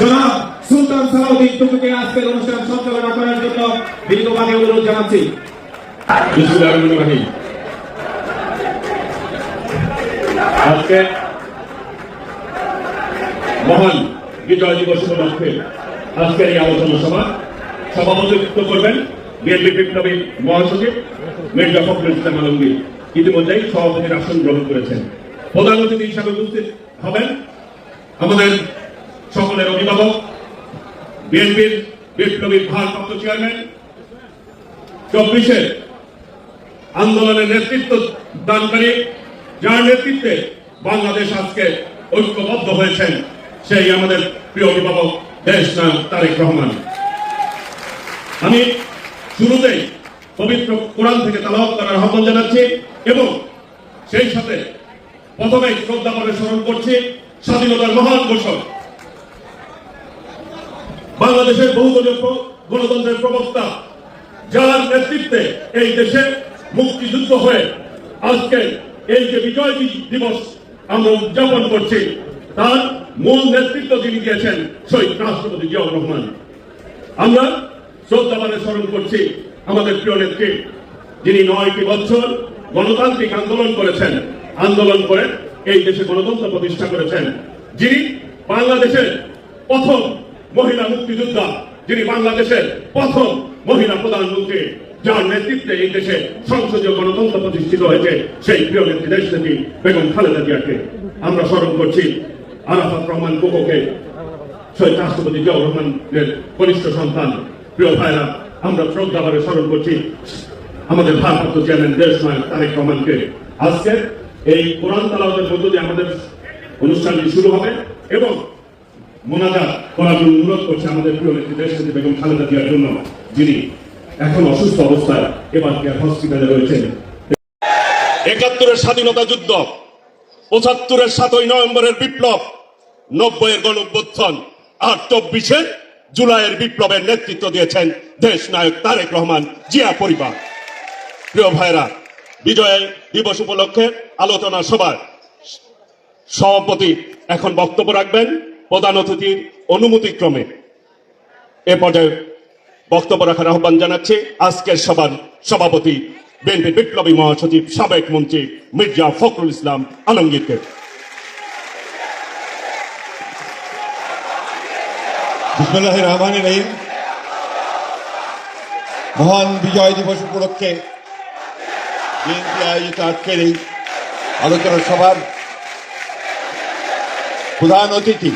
জনাব সুলতান সালাউদ্দিন টুকুকে আজকের অনুষ্ঠান সঞ্চালনা করার জন্য বিনীতভাবে অনুরোধ জানাচ্ছি। আজকে মহান বিজয় দিবস উপলক্ষে আজকের এই আলোচনা সভা। সভাপতিত্ব করবেন বিএনপি বিপ্লবী মহাসচিব মির্জা ফখরুল ইসলাম আলমগীর। ইতিমধ্যেই সভাপতির আসন গ্রহণ করেছেন। প্রধান অতিথি হিসাবে উপস্থিত হবেন আমাদের সকলের অভিভাবক, বিএনপির বিপ্লবী ভারপ্রাপ্ত চেয়ারম্যান, চব্বিশের আন্দোলনের নেতৃত্ব দানকারী, যার নেতৃত্বে বাংলাদেশ আজকে ঐক্যবদ্ধ হয়েছেন, সেই আমাদের প্রিয় অভিভাবক দেশ নায়ক তারেক রহমান। আমি শুরুতেই পবিত্র কোরআন থেকে তালাওয়াত করার আহ্বান জানাচ্ছি এবং সেই সাথে প্রথমেই শ্রদ্ধা করে স্মরণ করছি স্বাধীনতার মহান ঘোষক বাংলাদেশের বহুদলীয় গণতন্ত্রের প্রবক্তা, যার নেতৃত্বে এই দেশে মুক্তিযুদ্ধ হয়ে আজকে এই যে বিজয় দিবস আমরা উদযাপন করছি, তার মূল নেতৃত্ব যিনি দিয়েছেন শহীদ রাষ্ট্রপতি জিয়াউর রহমান। আমরা শ্রদ্ধাবানে স্মরণ করছি আমাদের প্রিয় নেত্রী, যিনি নয়টি বছর গণতান্ত্রিক আন্দোলন করেছেন, আন্দোলন করে এই দেশে গণতন্ত্র প্রতিষ্ঠা করেছেন, যিনি বাংলাদেশের প্রথম মহিলা মুক্তিযোদ্ধা যিনি বাংলাদেশের প্রথম মহিলা প্রধানমন্ত্রী, যার নেতৃত্বে এই দেশে সংসদীয় গণতন্ত্র প্রতিষ্ঠিত হয়েছে, সেই প্রিয় নেত্রী দেশ নেত্রী বেগম খালেদা জিয়াকে আমরা স্মরণ করছি আরাফাত রহমান কোকোকে শহীদ রাষ্ট্রপতি জিয়াউর রহমানের কনিষ্ঠ সন্তান। প্রিয় ভাইরা, আমরা শ্রদ্ধাভাবে স্মরণ করছি আমাদের ভারপ্রাপ্ত চেয়ারম্যান দেশ নায়ক তারেক রহমানকে। আজকে এই কোরআন তালাওয়াতের মধ্য দিয়ে আমাদের অনুষ্ঠানটি শুরু হবে এবং মোনাজাত করার জন্য অনুরোধ করছে আমাদের প্রিয় নেত্রী দেশ বেগম খালেদা জিয়ার জন্য। যিনি এখন অসুস্থ অবস্থায় এবার কেয়ার হসপিটালে রয়েছেন। একাত্তরের স্বাধীনতা যুদ্ধ, পঁচাত্তরের সাতই নভেম্বরের বিপ্লব, নব্বইয়ের গণ অভ্যুত্থান আর চব্বিশে জুলাইয়ের বিপ্লবের নেতৃত্ব দিয়েছেন দেশ নায়ক তারেক রহমান জিয়া পরিবার। প্রিয় ভাইরা, বিজয় দিবস উপলক্ষে আলোচনা সভায় সভাপতি এখন বক্তব্য রাখবেন। প্রধান অতিথির অনুমতিক্রমে এ পর্যায়ে বক্তব্য রাখার আহ্বান জানাচ্ছে আজকের সভার সভাপতি বিএনপি বিপ্লবী মহাসচিব, সাবেক মন্ত্রী মির্জা ফখরুল ইসলাম আলমগীরকে। মহান বিজয় দিবস উপলক্ষে বিএনপি আয়োজিত আজকের এই আলোচনা সভার প্রধান অতিথি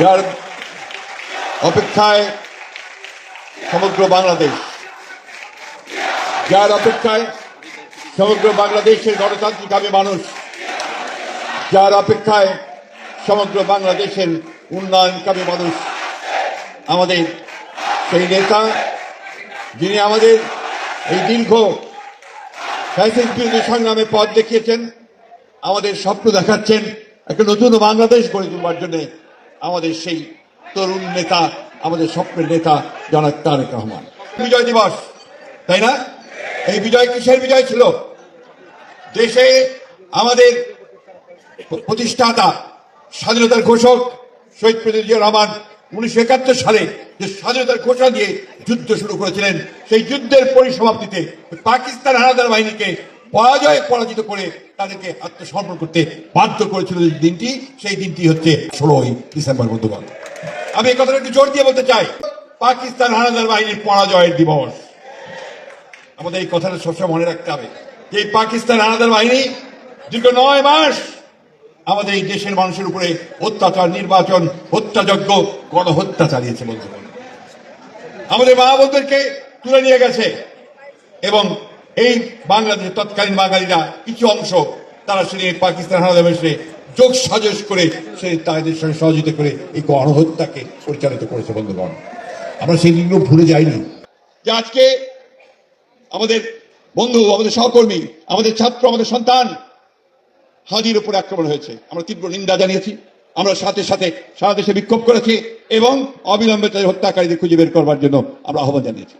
যার অপেক্ষায় সমগ্র বাংলাদেশ, যার অপেক্ষায় সমগ্র বাংলাদেশের গণতান্ত্রিকভাবে মানুষ, যার অপেক্ষায় সমগ্র বাংলাদেশের উন্নয়ন উন্নয়নকামী মানুষ, আমাদের সেই নেতা যিনি আমাদের এই দীর্ঘ ফ্যাসিস বিরোধী সংগ্রামে পথ দেখিয়েছেন, আমাদের স্বপ্ন দেখাচ্ছেন, একটা নতুন বাংলাদেশ গড়ে তোলবার জন্য। আমাদের সেই তরুণ নেতা, আমাদের স্বপ্নের নেতা জনাব তারেক রহমান। বিজয় দিবস, তাই না? এই বিজয় কিসের বিজয় ছিল? দেশে আমাদের প্রতিষ্ঠাতা, স্বাধীনতার ঘোষক শহীদ প্রেসিডেন্ট জিয়া রহমান উনিশশো একাত্তর সালে যে স্বাধীনতার ঘোষণা দিয়ে যুদ্ধ শুরু করেছিলেন, সেই যুদ্ধের পরিসমাপ্তিতে পাকিস্তান হানাদার বাহিনীকে পরাজয় পরাজিত করে তাদেরকে আত্মসমর্পণ করতে বাধ্য করেছিল যে দিনটি, সেই দিনটি হচ্ছে ষোলোই ডিসেম্বর, বন্ধুগণ। আমি এই কথাটা একটু জোর দিয়ে বলতে চাই। পাকিস্তান হানাদার বাহিনীর পরাজয়ের দিবস। আমাদের এই কথাটা সবসময় মনে রাখতে হবে যে পাকিস্তান হানাদার বাহিনী দীর্ঘ নয় মাস আমাদের এই দেশের মানুষের উপরে অত্যাচার, নির্বাচন, হত্যাযজ্ঞ, গণহত্যা চালিয়েছে, বন্ধুগণ। আমাদের মা বোনদেরকে তুলে নিয়ে গেছে এবং এই বাংলাদেশের তৎকালীন বাঙালিরা কিছু অংশ, তারা শুনে পাকিস্তান হানাদার বাহিনীর যোগ সাজস করে সে তাদের সঙ্গে সহযোগিতা করে এই গণহত্যাকে পরিচালিত করেছে বন্ধুগণ। আমরা সেই দিনগুলো ভুলে যাইনি যে আজকে আমাদের বন্ধু, আমাদের সহকর্মী, আমাদের ছাত্র, আমাদের সন্তান হাজির উপরে আক্রমণ হয়েছে। আমরা তীব্র নিন্দা জানিয়েছি, আমরা সাথে সাথে সারা দেশে বিক্ষোভ করেছি এবং অবিলম্বে তাদের হত্যাকারীদের খুঁজে বের করবার জন্য আমরা আহ্বান জানিয়েছি।